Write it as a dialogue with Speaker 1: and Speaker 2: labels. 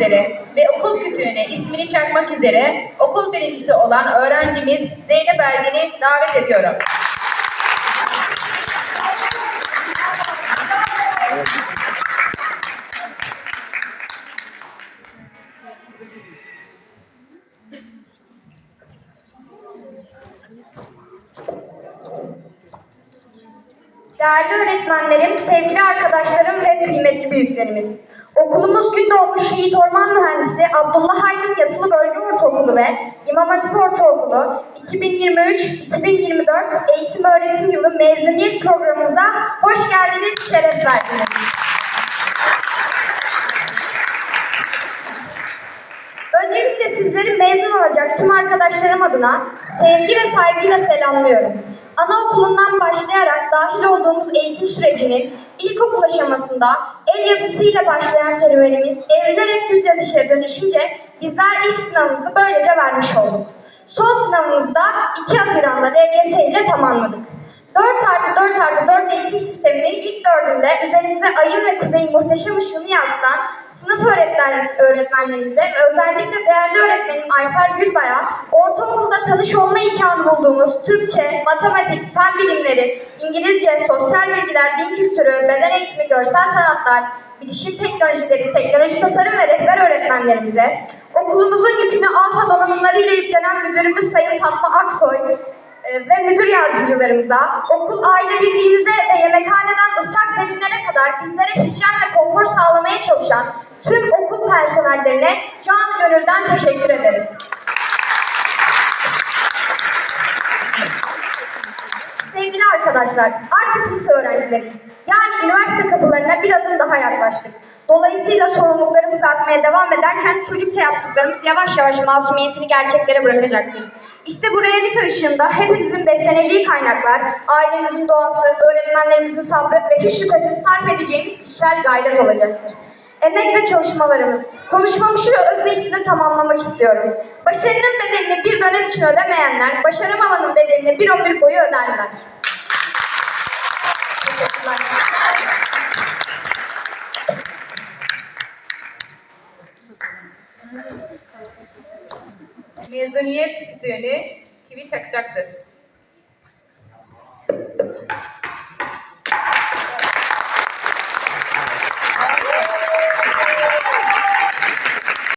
Speaker 1: üzere ve okul kütüğüne ismini çakmak üzere okul birincisi olan öğrencimiz Zeynep Ergin'i davet ediyorum.
Speaker 2: Değerli öğretmenlerim, sevgili arkadaşlarım ve kıymetli büyüklerimiz. Okulumuz Gündoğmuş Şehit Orman Mühendisi Abdullah Aydın Yatılı Bölge Ortaokulu ve İmam Hatip Ortaokulu 2023-2024 eğitim öğretim yılı mezuniyet programımıza hoş geldiniz, şeref verdiniz. Öncelikle sizleri mezun olacak tüm arkadaşlarım adına sevgi ve saygıyla selamlıyorum. Anaokulundan başlayarak dahil olduğumuz eğitim sürecinin ilkokul aşamasında el yazısıyla başlayan serüvenimiz evrilerek düz yazışa dönüşünce bizler ilk sınavımızı böylece vermiş olduk. Son sınavımızı da 2 Haziran'da LGS ile tamamladık. 4 artı 4 artı 4 eğitim sisteminin ilk dördünde üzerimize ayın ve kuzeyin muhteşem ışığını yansıtan sınıf öğretmen, öğretmenlerimize ve özellikle değerli öğretmenim Ayfer Gülbay'a ortaokulda tanış olma imkanı bulduğumuz Türkçe, matematik, fen bilimleri, İngilizce, sosyal bilgiler, din kültürü, beden eğitimi, görsel sanatlar, bilişim teknolojileri, teknoloji tasarım ve rehber öğretmenlerimize, okulumuzun yükünü alfa donanımlarıyla yüklenen müdürümüz Sayın Fatma Aksoy, ve müdür yardımcılarımıza, okul aile birliğimize ve yemekhaneden ıslak zeminlere kadar bizlere hijyen ve konfor sağlamaya çalışan tüm okul personellerine canı gönülden teşekkür ederiz. Sevgili arkadaşlar, artık lise öğrencileriyiz. Yani üniversite kapılarına bir adım daha yaklaştık. Dolayısıyla sorumluluklarımız artmaya devam ederken çocukça yaptıklarımız yavaş yavaş masumiyetini gerçeklere bırakacaktır. İşte bu realite ışığında hepimizin besleneceği kaynaklar, ailemizin doğası, öğretmenlerimizin sabrı ve hiç şüphesiz sarf edeceğimiz kişisel gayret olacaktır. Emek ve çalışmalarımız. Konuşmamı şu özdeyişle tamamlamak istiyorum. Başarının bedelini bir dönem için ödemeyenler, başaramamanın bedelini bir ömür boyu öderler. Teşekkürler.
Speaker 1: Mezuniyet kütüğünü çivi çakacaktır.